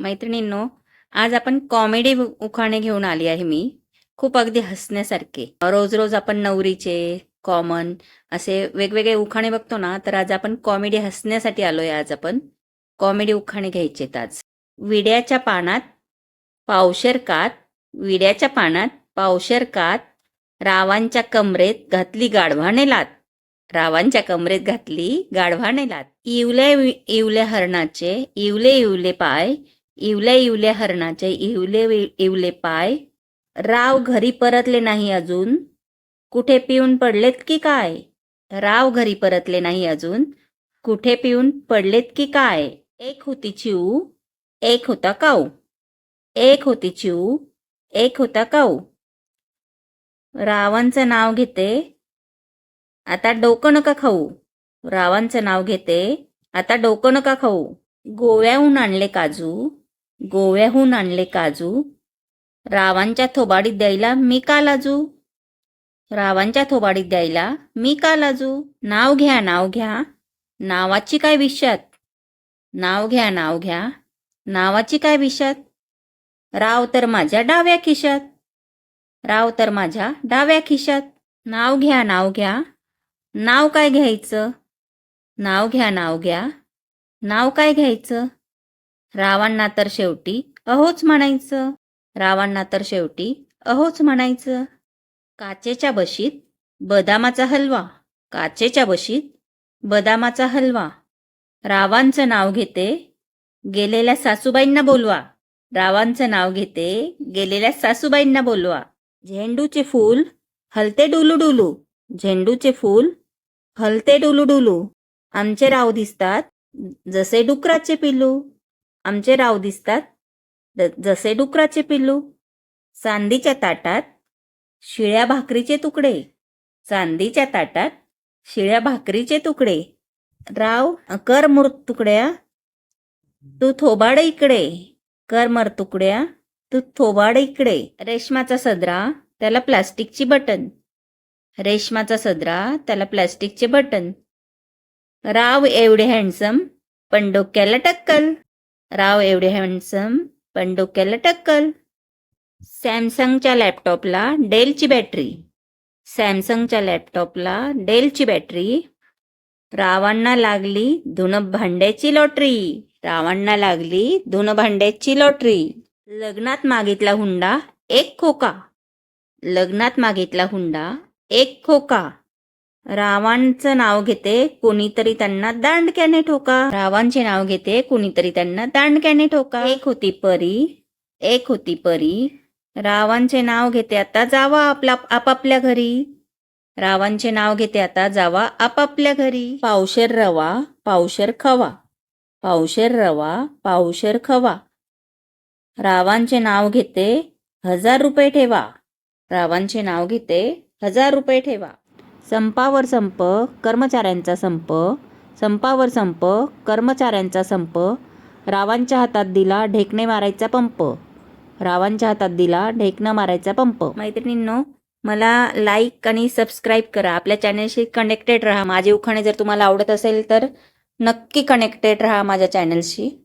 मैत्रिणींनो आज आपण कॉमेडी उखाणे घेऊन आली आहे मी. खूप अगदी हसण्यासारखे. रोज रोज आपण नवरीचे कॉमन असे वेगवेगळे उखाणे बघतो ना तर आज आपण कॉमेडी हसण्यासाठी आलोय आज आपण. कॉमेडी उखाणे घ्यायचेत आज. विड्याच्या पानात पावशर कात विड्याच्या पानात पावशर कात रावांच्या कमरेत घातली गाढवाने लात. रावांच्या कमरेत घातली गाढवाने लात. इवल्या इवल्या हरणाचे इवले इवले पाय इवल्या इवल्या हरणाचे इवले इवले पाय. राव घरी परतले नाही अजून. कुठे पिऊन पडलेत की काय? राव घरी परतले नाही अजून. कुठे पिऊन पडलेत की काय? एक होती चिऊ एक होता काऊ. एक होती चिऊ एक होता काऊ. रावांचं नाव घेते. आता डोकं नका खाऊ. रावांचं नाव घेते. आता डोकं नका खाऊ. गोव्याहून आणले काजू. गोव्याहून आणले काजू. रावांच्या थोबाडीत द्यायला मी का लाजू? रावांच्या थोबाडीत द्यायला मी का लाजू? नाव घ्या नाव घ्या. नावाची काय विषयात? नाव घ्या नाव घ्या. नावाची काय विषयात? राव तर माझ्या डाव्या खिशात. राव तर माझ्या डाव्या खिशात. नाव घ्या नाव घ्या. नाव काय घ्यायचं? नाव घ्या नाव घ्या. नाव काय घ्यायचं? रावांना तर शेवटी अहोच म्हणायचं. रावांना तर शेवटी अहोच म्हणायचं. काचेच्या बशीत बदामाचा हलवा. काचेच्या बशीत बदामाचा हलवा. रावांचं नाव घेते गेलेल्या सासूबाईंना बोलवा. रावांचं नाव घेते गेलेल्या सासूबाईंना बोलवा. झेंडूचे फूल हलते डुलू डुलू. झेंडूचे फूल हलते डुलू डुलू. आमचे राव दिसतात जसे डुकराचे पिल्लू आमचे राव दिसतात. जसे डुकराचे पिल्लू चांदीच्या ताटात शिळ्या भाकरीचे तुकडे चांदीच्या ताटात शिळ्या भाकरीचे तुकडे. राव कर मुर तुकड्या तू थोबाड इकडे. कर मर तुकड्या तू थोबाड इकडे. रेशमाचा सदरा त्याला प्लास्टिकची बटन रेशमाचा सदरा त्याला प्लास्टिकचे बटन राव एवढे हँडसम पण डोक्याला टक्कल. राव एवढे हँडसम पण डोक्याला टक्कल. सॅमसंगच्या लॅपटॉपला डेलची बॅटरी सॅमसंगच्या लॅपटॉपला डेलची बॅटरी रावांना लागली धुन भांड्याची लॉटरी रावांना लागली धुन भांड्याची लॉटरी लग्नात मागितला हुंडा एक खोका. लग्नात मागितला हुंडा एक खोका. रावांचं नाव घेते कोणीतरी त्यांना दांडक्याने ठोका. रावांचे नाव घेते कोणीतरी त्यांना दांडक्याने ठोका. एक होती परी एक होती परी. रावांचे नाव घेते आता जावा आपला आपापल्या घरी. रावांचे नाव घेते आता जावा आपापल्या घरी. पावशेर रवा पावशेर खवा. पावशेर रवा पावशेर खवा. रावांचे नाव घेते हजार रुपये ठेवा. रावांचे नाव घेते हजार रुपये ठेवा. संपावर संप कर्मचाऱ्यांचा संप. संपावर संप कर्मचाऱ्यांचा संप. रावांच्या हातात दिला ढेकणे मारायचा पंप. रावांच्या हातात दिला ढेकणं मारायचा पंप. मैत्रिणींनो मला लाईक आणि सबस्क्राईब करा. आपल्या चॅनलशी कनेक्टेड राहा. माझे उखाणे जर तुम्हाला आवडत असेल तर नक्की कनेक्टेड राहा माझ्या चॅनलशी